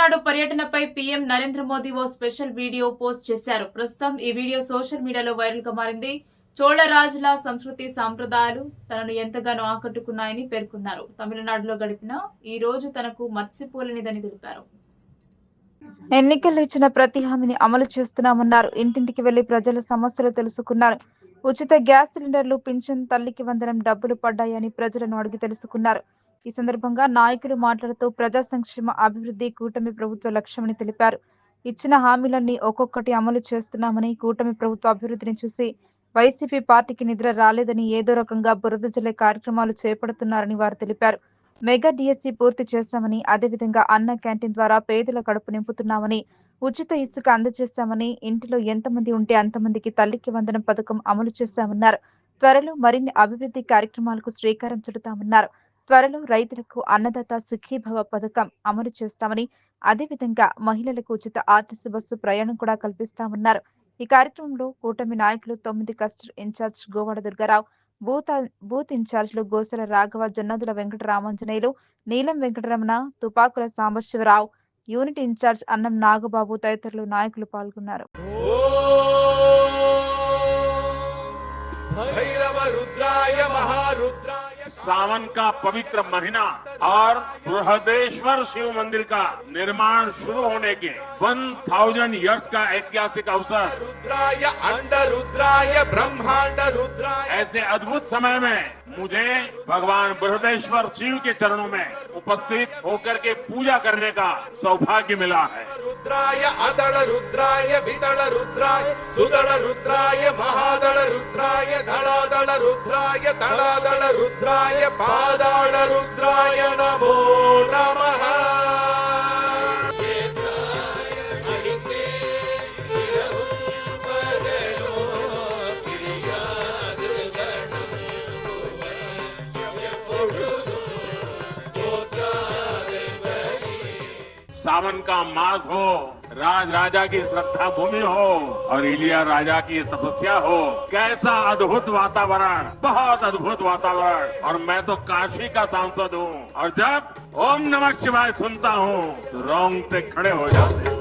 తమిళనాడు పర్యటనపై పీఎం నరేంద్ర మోదీ ఓ special video post చేశారు. ప్రస్తుతం ఈ వీడియో సోషల్ మీడియాలో వైరల్గా మారింది. చోళరాజుల సంస్కృతి సాంప్రదాయాలు తనను ఎంతగానో ఆకట్టుకున్నాయని పేర్కొన్నారు. తమిళనాడులో గడిపిన ఈ రోజు తనకు మర్చిపోలేనిదని తెలిపారు. ఎన్నికల్లో ఇచ్చిన ప్రతి హామీని అమలు చేస్తున్నామన్నారు. ఇంటింటికి వెళ్ళి ప్రజల సమస్యలు తెలుసుకున్నారు. ఉచిత గ్యాస్ సిలిండర్లు పింఛన్ తల్లికి వందనం డబ్బులు పడ్డాయని ప్రజలను అడిగి తెలుసుకున్నారు. ఈ సందర్భంగా నాయకులు మాట్లాడుతూ ప్రజా సంక్షేమ అభివృద్ధి కూటమి ప్రభుత్వ లక్ష్యమని తెలిపారు. ఇచ్చిన హామీలన్నీ ఒక్కొక్కటి అమలు చేస్తున్నామని కూటమి ప్రభుత్వ అభివృద్ధిని చూసి వైసీపీ పార్టీకి నిద్ర రాలేదని ఏదో రకంగా బురద జల్లే కార్యక్రమాలు చేపడుతున్నారని వారు తెలిపారు. మెగా డిఎస్సి పూర్తి చేశామని అదేవిధంగా అన్న క్యాంటీన్ ద్వారా పేదల కడుపు నింపుతున్నామని ఉచిత ఇసుక అందజేశామని ఇంటిలో ఎంతమంది ఉంటే అంతమందికి తల్లికి వందనం పథకం అమలు చేశామన్నారు. త్వరలో మరిన్ని అభివృద్ధి కార్యక్రమాలకు శ్రీకారం చుడతామన్నారు. త్వరలో రైతులకు అన్నదాత సుఖీభవ పథకం అమలు చేస్తామని అదేవిధంగా మహిళలకు ఉచిత ఆర్టీసీ బస్సు ప్రయాణం కూడా కల్పిస్తామన్నారు. ఈ కార్యక్రమంలో కూటమి నాయకులు తొమ్మిది cluster incharge Govada Durgarao booth booth ఇన్ఛార్జ్లు Gosala Raghava Jonnadula Venkata Ramanjaneyulu Neelam Venkataramana తుపాకుల Sambasivarao unit incharge Annam Nagababu తదితరులు నాయకులు పాల్గొన్నారు. భైరవ రుద్రాయ మహారుద్రాయ सावन का पवित्र महीना और बृहदेश्वर शिव मंदिर का निर्माण शुरू होने के 1000 इयर्स का ऐतिहासिक अवसर। रुद्राय अंड रुद्राय ब्रह्मांड रुद्राय। ऐसे अद्भुत समय में मुझे भगवान बृहदेश्वर शिव के चरणों में उपस्थित होकर के पूजा करने का सौभाग्य मिला है। रुद्राय अदल रुद्राय विदळ रुद्राय सुदळ रुद्राय महादळ रुद्राय धडादळ रुद्राय तडादळ रुद्राय पादाळ रुद्राय नमो नमः सावन का मास हो राज राजा की श्रद्धा भूमि हो और इलिया राजा की तपस्या हो। कैसा अद्भुत वातावरण, बहुत अद्भुत वातावरण। और मैं तो काशी का सांसद हूँ। और जब ओम नमः शिवाय सुनता हूँ तो रोंगटे खड़े हो जाते हैं।